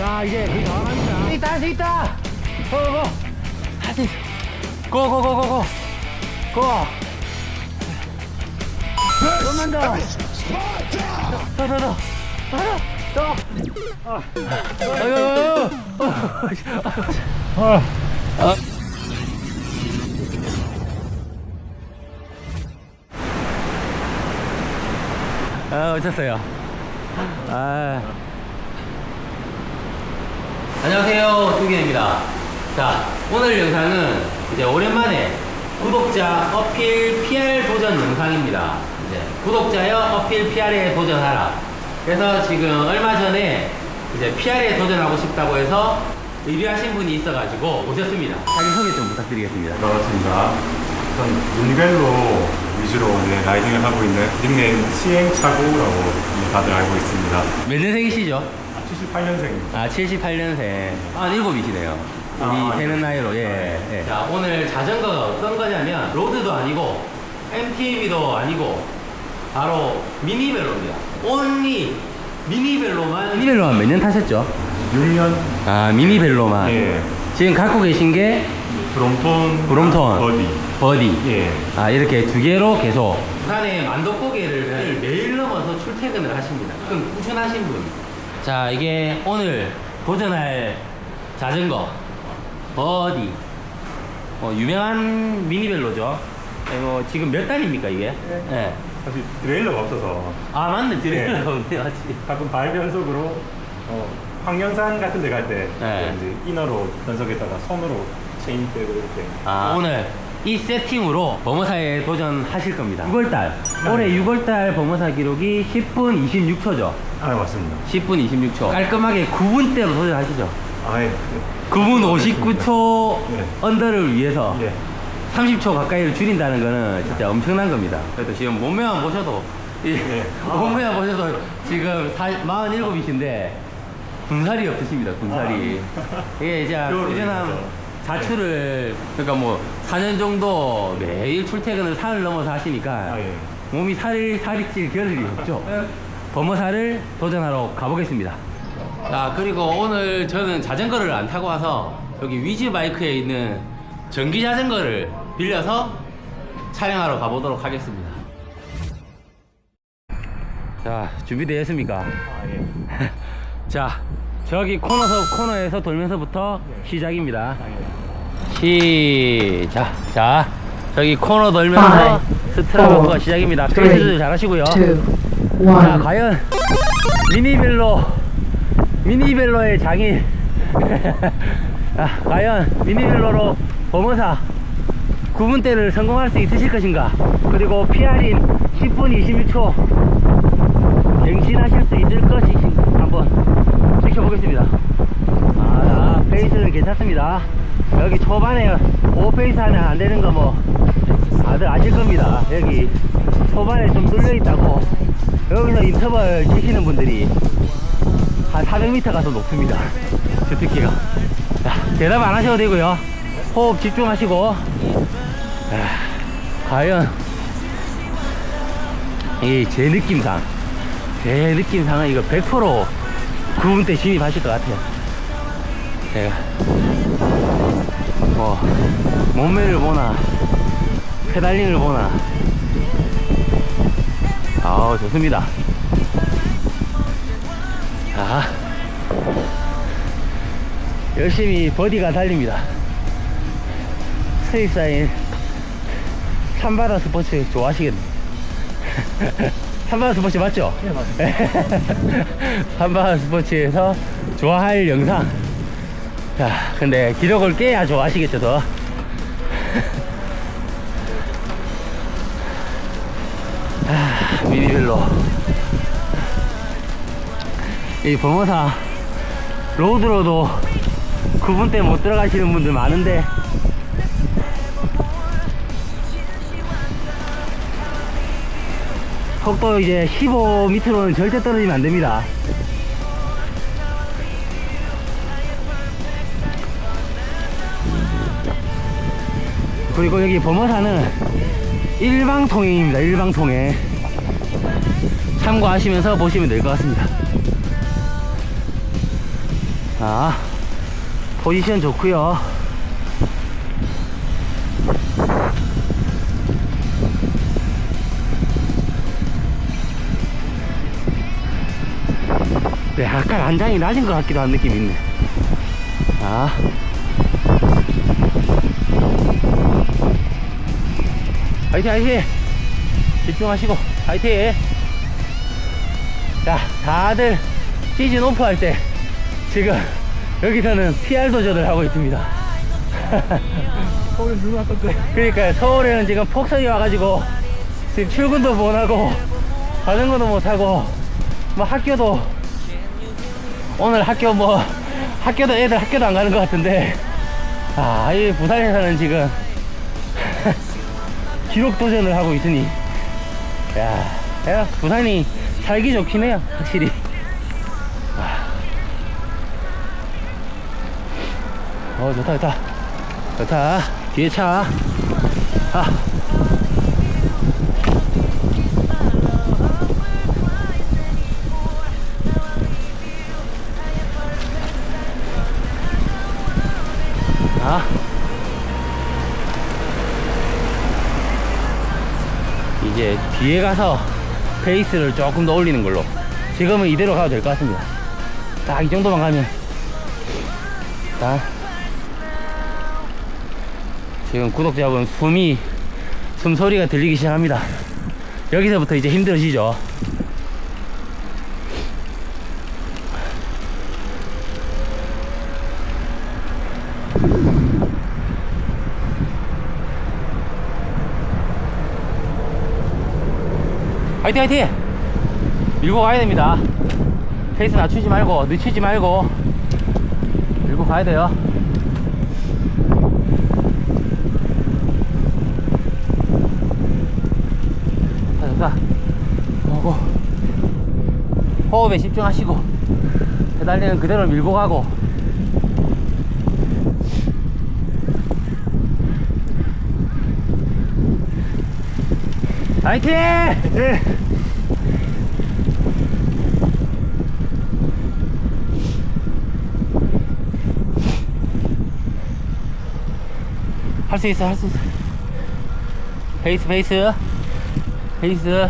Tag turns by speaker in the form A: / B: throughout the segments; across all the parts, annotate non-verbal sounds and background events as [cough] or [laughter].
A: 자, 이제 거의 다 갑니다. 할수 있다, 할수 있다! 고, 고! 할수 있어. 고, 고, 고, 고, 고! 고! 좀만 더! 더, 더, 더! 더! 더! 아, 아유, 아, 아. 아, 어쩌어요 아. 안녕하세요, 두기입니다. 자, 오늘 영상은 이제 오랜만에 구독자 어필 PR 도전 영상입니다. 이제 구독자여 어필 PR에 도전하라. 그래서 지금 얼마 전에 이제 PR에 도전하고 싶다고 해서 의뢰하신 분이 있어가지고 오셨습니다. 자기 소개 좀 부탁드리겠습니다.
B: 반갑습니다. 전 문별로 위주로 이제 라이딩을 하고 있는 닉네임 시행착오라고 다들 알고 있습니다.
A: 몇 년생이시죠?
B: 78년생입니다.
A: 아, 78년생. 아, 일곱이시네요. 우리
B: 아,
A: 되는 나이로, 예, 예. 자, 오늘 자전거가 어떤 거냐면, 로드도 아니고, MTB도 아니고, 바로 미니벨로입니다. 온리 미니벨로만. 미니벨로만 몇 년 타셨죠?
B: 6년
A: 아, 미니벨로만.
B: 예.
A: 지금 갖고 계신 게
B: 브롬톤,
A: 브롬톤.
B: 버디.
A: 버디.
B: 예.
A: 아, 이렇게 두 개로 계속. 부산에 만덕고개를 매일 넘어서 출퇴근을 하십니다. 그럼 꾸준하신 분. 자, 이게 오늘 도전할 자전거. 버디. 어, 유명한 미니벨로죠. 예, 뭐 지금 몇 단입니까, 이게? 예.
B: 사실 트레일러가 없어서
A: 아, 맞네.
B: 예.
A: 드레일러가 없네, 맞지.
B: 가끔 발 변속으로 어, 황령산 같은 데 갈때
A: 네.
B: 이제 이너로 변속에다가 손으로 체인 빼고 이렇게
A: 아, 오늘 이 세팅으로 범어사에 도전하실 겁니다. 6월달. 올해 6월달 범어사 기록이 10분 26초죠.
B: 아 맞습니다.
A: 10분 26초. 깔끔하게 9분대로 도전하시죠.
B: 아예
A: 9분 59초
B: 네.
A: 언더를 위해서
B: 예.
A: 30초 가까이를 줄인다는 거는 진짜 엄청난 겁니다. 그래도 지금 몸매만 보셔도 이
B: 네. [laughs]
A: 몸매만 보셔도 지금 47이신데 군살이 없으십니다. 군살이. 이게 이제 [laughs] 꾸준한
B: 위해서.
A: 자출을 그러니까 뭐 4년 정도 매일 출퇴근을 산을 넘어서 하시니까
B: 아 예.
A: 몸이 살이 살이 찔 겨를이 없죠. 범어사를 도전하러 가보겠습니다. 자 그리고 오늘 저는 자전거를 안 타고 와서 여기 위즈 바이크에 있는 전기 자전거를 빌려서 촬영하러 가보도록 하겠습니다. 자 준비되셨습니까?
B: 아 예. [laughs]
A: 자 저기 코너서 코너에서 돌면서부터 시작입니다.
B: 아 예.
A: 시작. 자, 저기 코너 돌면서 스트라버크가 시작입니다. 페이스도 잘 하시고요.
C: two,
A: 자. 과연 미니벨로 미니벨로의 장인. 자, [laughs] 과연 미니벨로로 범어사 9분대를 성공할 수 있으실 것인가? 그리고 PR인 10분 26초 갱신하실 수 있을 것인가? 한번 지켜보겠습니다. 아, 페이스는 괜찮습니다. 여기 초반에 오페이스 하면 안 되는 거 뭐, 다들 아실 겁니다. 여기 초반에 좀 뚫려 있다고. 여기서 인터벌 치시는 분들이 한 400m 가서 높습니다. 주특기가. 자, 대답 안 하셔도 되고요. 호흡 집중하시고. 아, 과연, 이 제 느낌상, 제 느낌상은 이거 100% 9분대 진입하실 것 같아요. 제가 뭐 몸매를 보나 페달링을 보나 아우 좋습니다 자 열심히 버디가 달립니다 스트릿사인 산바다 스포츠 좋아하시겠네 [laughs] 산바다 스포츠 맞죠?
B: 네, 맞습니다. [laughs]
A: 산바다 스포츠에서 좋아할 영상 자, 근데 기록을 깨야 좋아하시겠죠, 더. [laughs] 아, 미니벨로. 이 범어사 로드로도 9분대 못 들어가시는 분들 많은데 속도 이제 15m로는 절대 떨어지면 안 됩니다. 그리고 여기 범어사는 일방통행입니다. 일방통행. 참고하시면서 보시면 될 것 같습니다. 아, 포지션 좋고요 네, 약간 안장이 낮은 것 같기도 한 느낌이 있네. 아. 화이팅, 화이팅! 집중하시고, 화이팅! 자, 다들 시즌 오프 할 때, 지금, 여기서는 PR 도전을 하고 있습니다.
B: 서울에 누구 왔던데?
A: 그러니까 서울에는 지금 폭설이 와가지고, 지금 출근도 못하고, 자전거도 못하고, 뭐 학교도, 오늘 학교 뭐, 학교도 애들 학교도 안 가는 것 같은데, 아, 이 부산에서는 지금, 기록 도전을 하고 있으니, 야, 야, 부산이 살기 좋긴 해요, 확실히. 아. 어, 좋다, 좋다. 좋다. 뒤에 차. 아. 아. 이제 뒤에 가서 페이스를 조금 더 올리는 걸로. 지금은 이대로 가도 될 것 같습니다. 딱 이 정도만 가면. 자. 지금 구독자분 숨이, 숨소리가 들리기 시작합니다. 여기서부터 이제 힘들어지죠. 화이팅 화이팅! 밀고 가야 됩니다. 페이스 낮추지 말고 늦추지 말고. 밀고 가야 돼요. 자, 호흡에 집중하시고 페달리는 그대로 밀고 가고 화이팅! 네. 할수 있어, 할 수 있어. 페이스, 페이스. 페이스.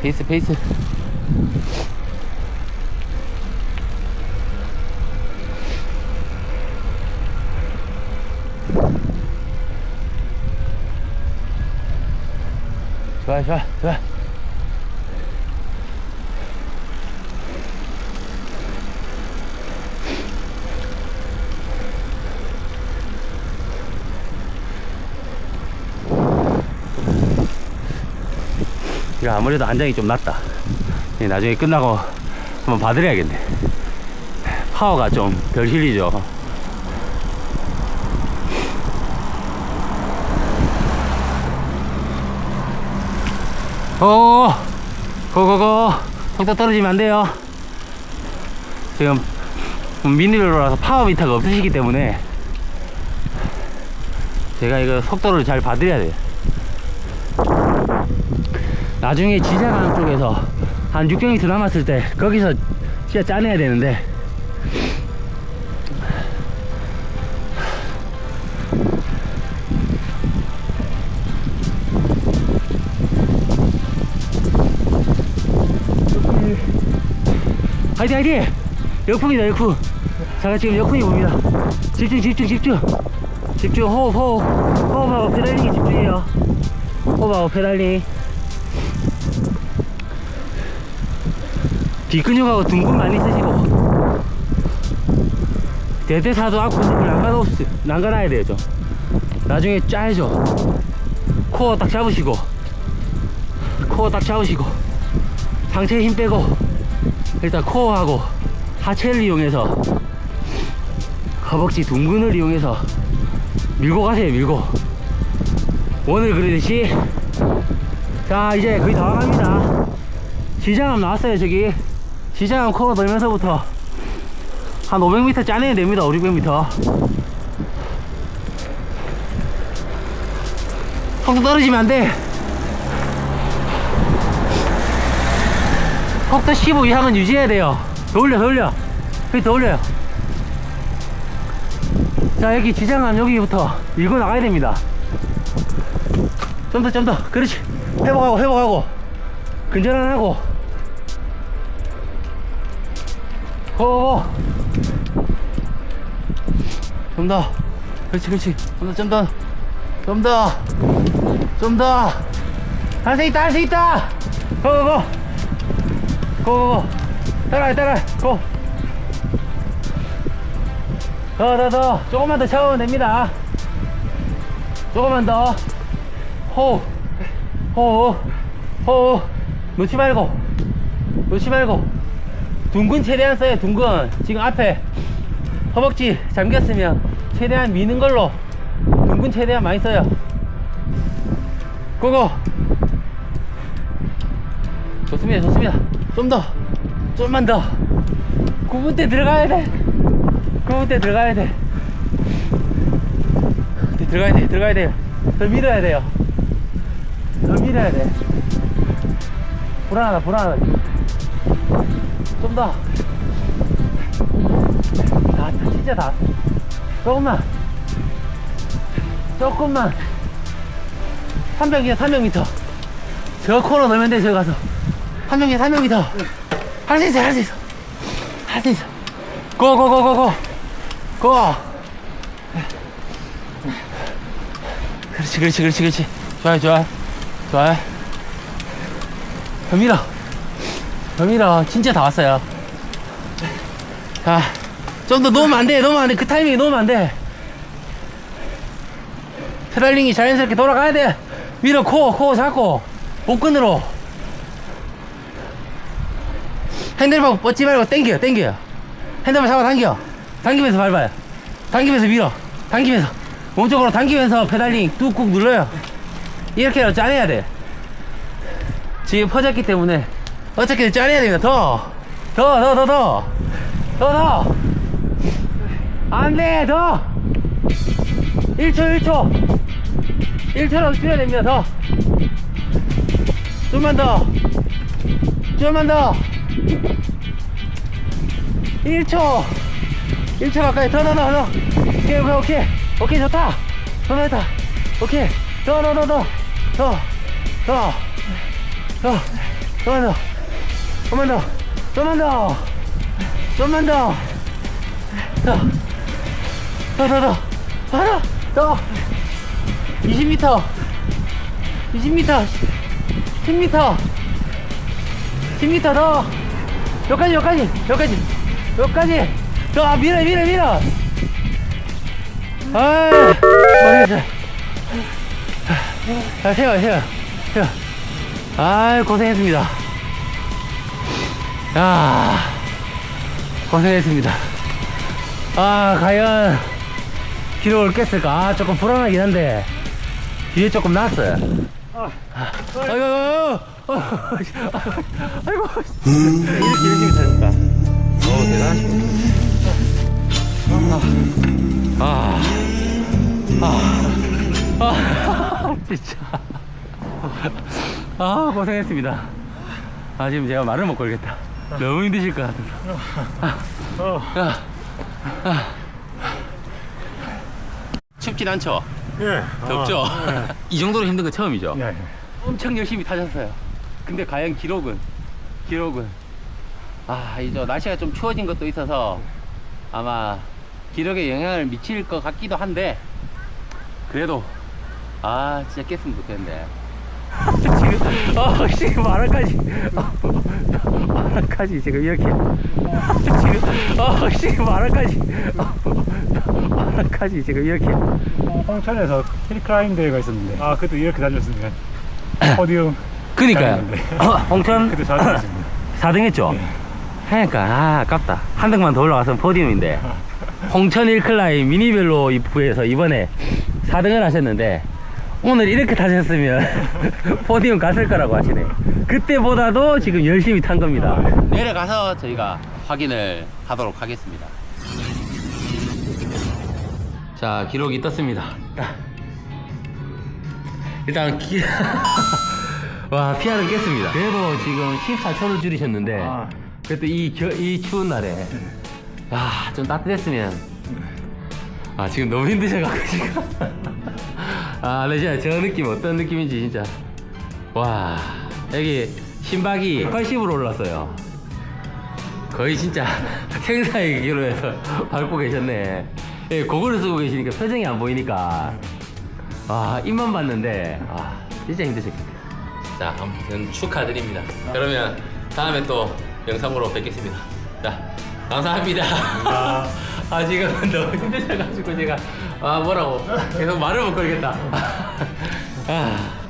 A: 페이스, 페이스. 좋아, 좋아, 좋아. 이거 아무래도 안장이 좀 낮다. 예, 나중에 끝나고 한번 봐드려야겠네. 파워가 좀 덜 실리죠. 어, 고고고. 속도 떨어지면 안 돼요. 지금 미니로라서 파워 미터가 없으시기 때문에 제가 이거 속도를 잘 봐드려야 돼요. 나중에 지자강 쪽에서 한 600m 남았을 때 거기서 진짜 짜내야 되는데 화이팅 화이팅 역풍이다 역풍. 제가 지금 역풍이 봅니다. 집중 집중 집중. 집중 호흡 호흡. 호흡하고 페달링에 집중해요. 호흡하고 페달링. 뒷근육하고 둥근 많이 쓰시고. 대대사도 앞으로 난간 없이 난간해야 되죠 나중에 짜야죠. 코어 딱 잡으시고. 코어 딱 잡으시고. 상체에 힘 빼고 일단 코어하고 하체를 이용해서 허벅지 둥근을 이용해서 밀고 가세요 밀고. 오늘 그러듯이 자 이제 거의 다 와갑니다. 시장암 나왔어요 저기. 시장암 코어 돌면서부터 한 500m 짜내야 됩니다 5, 600m 속도 떨어지면 안돼 속도 15 이상은 유지해야 돼요. 더 올려, 더 올려. 여기 더 올려요. 자, 여기 지장함 여기부터 밀고 나가야 됩니다. 좀 더, 좀 더. 그렇지. 회복하고, 회복하고. 근전안 하고. 고고고. 좀 더. 그렇지, 그렇지. 좀 더, 좀 더. 좀 더. 좀 더. 할 수 있다, 할 수 있다. 고고고. 고고고. 따라해, 따라해. 고. 더, 더, 더. 조금만 더 채우면 됩니다. 조금만 더. 호흡. 호흡. 호흡. 놓지 말고. 놓지 말고. 둥근 최대한 써요, 둥근. 지금 앞에 허벅지 잠겼으면 최대한 미는 걸로 둥근 최대한 많이 써요. 고고. 좋습니다, 좋습니다. 좀 더. 좀만 더. 9분대 들어가야 돼. 9분대 들어가야 돼. 네, 들어가야 돼, 들어가야 돼요. 더 밀어야 돼요. 더 밀어야 돼. 불안하다, 불안하다. 좀 더. 다, 다, 진짜 다. 조금만. 조금만. 300이야, 300m. 저 코너 넣으면 돼, 저기 가서. 300이야, 300m. 할수 있어, 할 수 있어. 할 수 있어. 고, 고, 고, 고, 고. 고. 그렇지, 그렇지, 그렇지, 그렇지. 좋아요, 좋아요. 좋아요. 더 밀어. 더 밀어. 진짜 다 왔어요. 자, 좀 더 놓으면 안 돼, 놓으면 안 돼. 그 타이밍에 놓으면 안 돼. 페달링이 자연스럽게 돌아가야 돼. 밀어, 코, 코 잡고. 복근으로. 핸들만 뻗지 말고 당겨요, 당겨요. 핸들만 잡아 당겨. 당기면서 밟아요. 당기면서 밀어. 당기면서. 몸쪽으로 당기면서 페달링 뚝꾹 눌러요. 이렇게 짜내야 돼. 지금 퍼졌기 때문에 어떻게든 짜내야 됩니다. 더. 더, 더, 더, 더. 더, 더. 안 돼, 더. 1초, 1초. 1초라도 줄여야 됩니다, 더. 좀만 더. 좀만 더. 1초. 1초 가까이. 더, 더, 더, 더. 오케이, 오케이, 오케이. 오케이, 좋다. 더 나왔다. 오케이. 더, 더, 더, 더. 더. 더. 더. 좀만 더. 좀만 더. 좀만 더. 좀만 더. 더. 더, 더, 더. 더, 더. 20m. 20m. 10m. 10m 더. 여기까지, 여기까지, 여기까지. 여기까지. 더, 아, 밀어, 밀어, 밀어. 아이, 고생했어. 자, 세워, 세워, 세워. 아이, 고생했습니다. 야 고생했습니다. 아, 과연 기록을 깼을까? 아, 조금 불안하긴 한데, 뒤에 조금 났어요. 아이고, 아이고, 아이고, 이렇게 열심히 사니까. 어, 대단하십니다. 아, 아, 아, 진짜. 아, 고생했습니다. 아, 지금 제가 말을 못 걸겠다. 너무 힘드실 것 같아서. 아, 아. 춥진 않죠?
B: 예.
A: 덥죠? [laughs] 이 정도로 힘든 건 처음이죠?
B: 예.
A: 엄청 열심히 타셨어요. 근데 과연 기록은? 기록은? 아, 이제 날씨가 좀 추워진 것도 있어서 아마 기록에 영향을 미칠 것 같기도 한데 그래도 아 진짜 깼으면 좋겠는데 [laughs] 지금 어 지금 말할까지 말할까지 지금 이렇게 지금 어 지금 말할까지 말할까지 지금 이렇게.
B: 홍천에서 힐클라임 대회가 있었는데. 아 그때 이렇게 다녔으면 [clears throat] 포디움
A: 그니까요. 어, 홍천
B: 그때 잘 다녔습니다.
A: 4등 했죠? 그러니까 아 아깝다. 한 등만 더 올라갔으면 포디움인데. [laughs] 홍천 일클라인 미니벨로 입구에서 이번에 4등을 하셨는데 오늘 이렇게 타셨으면 [laughs] 포디움 갔을 거라고 하시네. 그때보다도 지금 열심히 탄 겁니다. 내려가서 저희가 확인을 하도록 하겠습니다 자 기록이 떴습니다 일단 기... [laughs] 와, 피아는 깼습니다. 그래도 지금 14초를 줄이셨는데,
B: 아.
A: 그래도 이, 겨, 이 추운 날에, 아, 좀 따뜻했으면, 아, 지금 너무 힘드셔가지고, 지금. [laughs] 아, 레시아, 저 느낌 어떤 느낌인지 진짜. 와, 여기 심박이 80으로 올랐어요. 거의 진짜 [laughs] 생사의 기로에서 밟고 계셨네. 예, 고글을 쓰고 계시니까 표정이 안 보이니까. 아, 입만 봤는데, 아, 진짜 힘드셨겠네요. 자, 아무튼 축하드립니다. 그러면 다음에 또 영상으로 뵙겠습니다. 자, 감사합니다. [laughs] 아, 지금 너무 힘드셔가지고 제가, 아, 뭐라고. 계속 말을 못 걸겠다. [laughs] 아.